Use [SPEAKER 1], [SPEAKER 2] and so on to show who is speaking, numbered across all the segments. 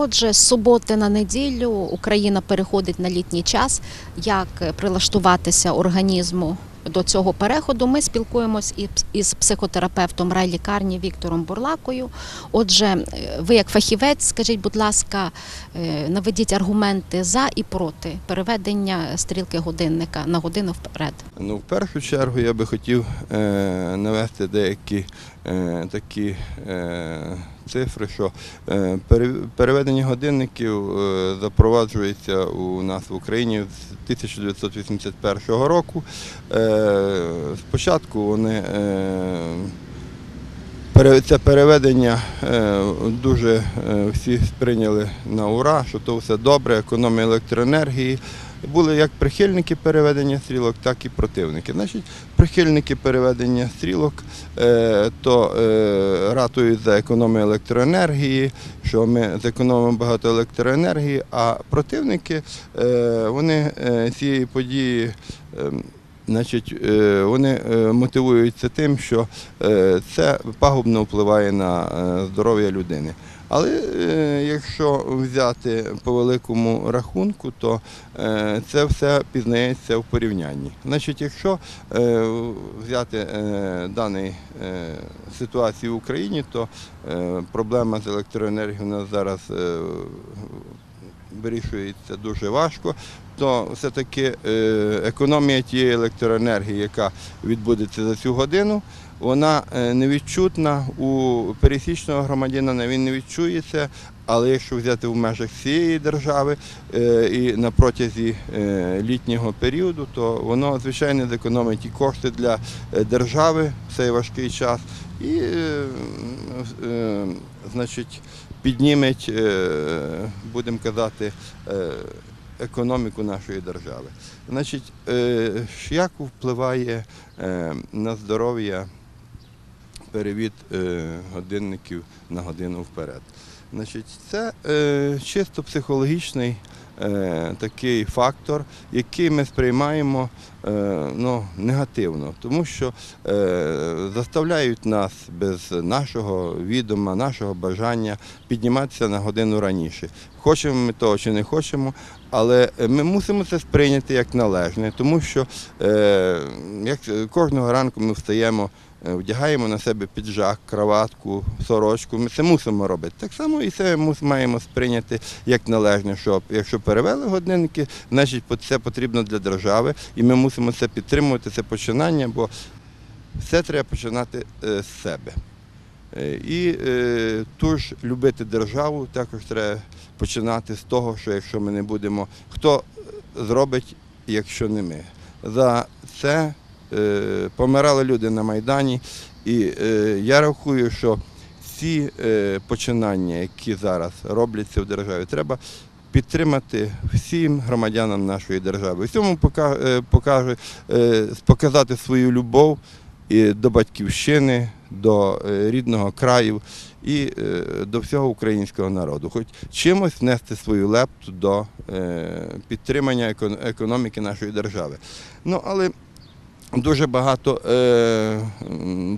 [SPEAKER 1] Отже, з суботи на неділю Україна переходить на літній час. Як прилаштуватися організму до цього переходу? Ми спілкуємось із психотерапевтом райлікарні Віктором Бурлакою. Отже, е, ви як фахівець, скажіть, будь ласка, е, наведіть аргументи за і проти переведення стрілки годинника на годину вперед.
[SPEAKER 2] Ну, в першу чергу я би хотів е, навести деякі такі цифри, що е, переведення годинників е, запроваджується у нас в Україні з 1981 року. Е, спочатку вони це переведення дуже всі сприйняли на ура, що то все добре, економія електроенергії. Були як прихильники переведення стрілок, так і противники. Значить, прихильники переведення стрілок е, то е, ратують за економію електроенергії, що ми зекономимо багато електроенергії, а противники е, вони цієї події. Значить, е, вони е, мотивуються тим, що е, це пагубно впливає на здоров'я людини. Але якщо взяти по великому рахунку, то це все пізнається в порівнянні. Значить, якщо взяти дану ситуацію в Україні, то проблема з електроенергією у нас зараз вирішується дуже важко, то все-таки е, економія тієї електроенергії, яка відбудеться за цю годину, вона е, невідчутна у пересічного громадянина, він не відчує це. Але якщо взяти в межах цієї держави е, і на протязі літнього періоду, то воно звичайно зекономить і кошти для держави в цей важкий час і значить, підніметь, будемо казати, економіку нашої держави. Значить, е, як впливає е, на здоров'я перевід е, годинників на годину вперед? Значить, це чисто психологічний такий фактор, який ми сприймаємо е, ну, негативно, тому що е, заставляють нас без нашого відома, нашого бажання підніматися на годину раніше. Хочемо ми того чи не хочемо, але ми мусимо це сприйняти як належне, тому що е, як кожного ранку ми встаємо. Е, Вдягаємо на себе піджак, краватку, сорочку. Ми це мусимо робити. Так само і це маємо сприйняти як належне, що якщо перевели годинники, значить це потрібно для держави, і ми мусимо це підтримувати, це починання, бо все треба починати е, з себе. Е, І е, тож любити державу також треба починати з того, що якщо ми не будемо, хто зробить, якщо не ми. За це помирали люди на Майдані, і е, я рахую, що ці е, починання, які зараз робляться в державі, треба підтримати всім громадянам нашої держави. В цьому е, покаже, е, показати свою любов до батьківщини, до е, рідного краю і е, до всього українського народу. Хоч чимось внести свою лепту до е, підтримання економіки нашої держави. Ну, але дуже багато, е,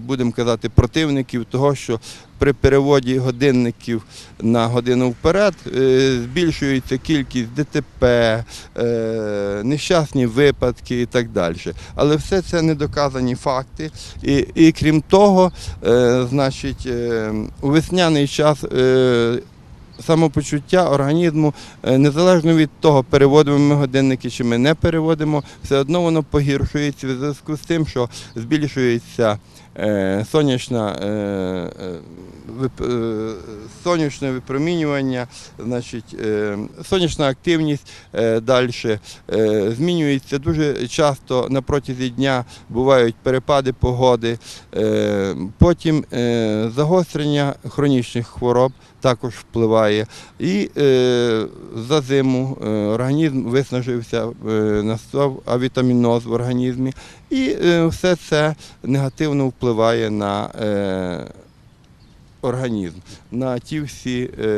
[SPEAKER 2] будемо казати, противників того, що при переводі годинників на годину вперед е, збільшується кількість ДТП, е, нещасні випадки і так далі. Але все це недоказані факти. І, і крім того, значить, у весняний час. Самопочуття організму, е, незалежно від того, переводимо ми годинники чи ми не переводимо, все одно воно погіршується в зв'язку з тим, що збільшується е, сонячна, е, сонячне випромінювання, значить, сонячна активність далі змінюється дуже часто на протязі дня бувають перепади погоди, потім загострення хронічних хвороб також впливає. І е, за зиму е, організм виснажився, е, настав авітаміноз в організмі, і е, все це негативно впливає на е, організм, на ті всі е,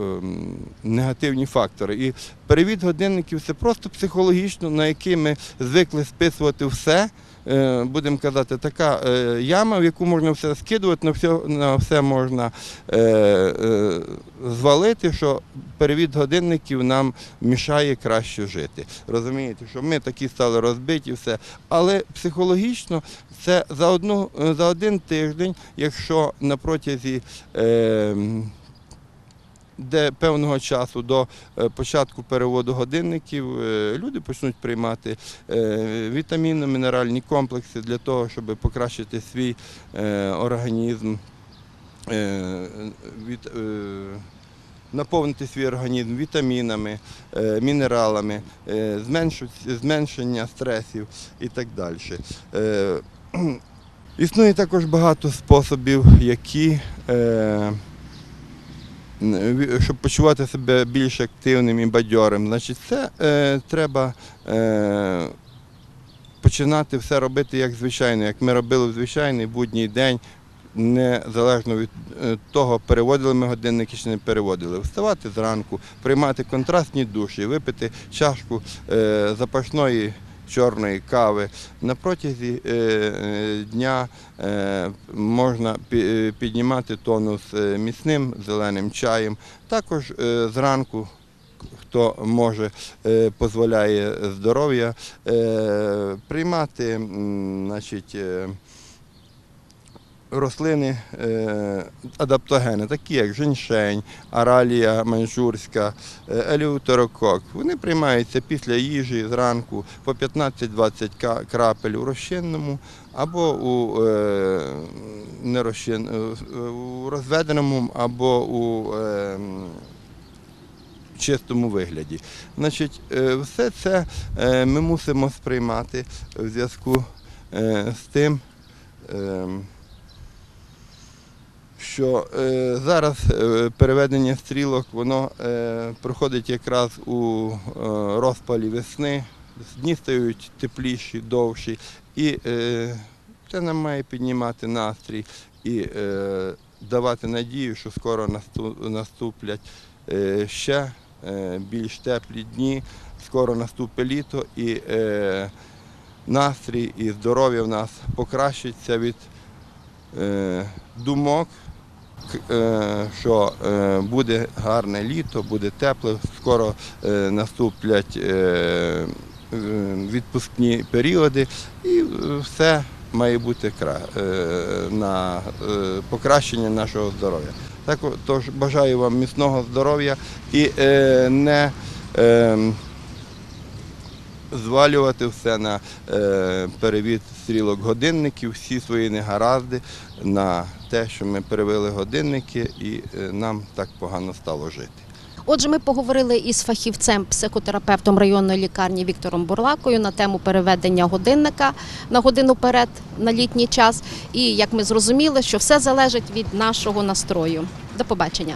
[SPEAKER 2] ем, негативні фактори. І перевід годинників це просто психологічно, на який ми звикли списувати все. Е, будемо казати, така е, яма, в яку можна все скидувати, на все, на все можна е, звалити, що перевід годинників нам мішає краще жити. Розумієте, що ми такі стали розбиті, все. Але психологічно це за, одну, за один тиждень, якщо на протязі. Де певного часу до е, початку переводу годинників е, люди почнуть приймати е, вітамінно-мінеральні комплекси для того, щоб покращити свій організм, наповнити свій організм вітамінами, мінералами, зменшення стресів і так далі. Існує також багато способів, які щоб почувати себе більш активним і бадьорим. Значить, це е, треба е, починати все робити як звичайно, як ми робили в звичайний будній день, незалежно від е, того, переводили ми годинники чи не переводили. Вставати зранку, приймати контрастні душі, випити чашку е, запашної чорної кави. На протязі е, е, дня е, можна піднімати тонус міцним зеленим чаєм. Також зранку, хто може, дозволяє здоров'я, приймати значить, рослини е, адаптогени, такі як женьшень, аралія маньчжурська, е, елеутерокок. Вони приймаються після їжі зранку по 15-20 крапель у розчинному або у, е, нерозчин, е, у розведеному, або у чистому вигляді. Значить, все це ми мусимо сприймати в зв'язку з тим. Що е, зараз е, переведення стрілок воно е, проходить якраз у е, розпалі весни, дні стають тепліші, довші, і е, це нам має піднімати настрій і е, давати надію, що скоро наступлять е, ще е, більш теплі дні, скоро наступить літо і е, настрій і здоров'я в нас покращиться від думок, е, що е, буде гарне літо, буде тепло, скоро е, наступлять е, е, відпускні періоди і е, все має бути е, на е, покращення нашого здоров'я. Так, тож бажаю вам міцного здоров'я і е, не е, звалювати все на е, перевід стрілок годинників, всі свої негаразди на те, що ми перевели годинники і е, нам так погано стало жити.
[SPEAKER 1] Отже, ми поговорили із фахівцем, психотерапевтом районної лікарні Віктором Бурлакою на тему переведення годинника на годину перед на літній час. І як ми зрозуміли, що все залежить від нашого настрою. До побачення.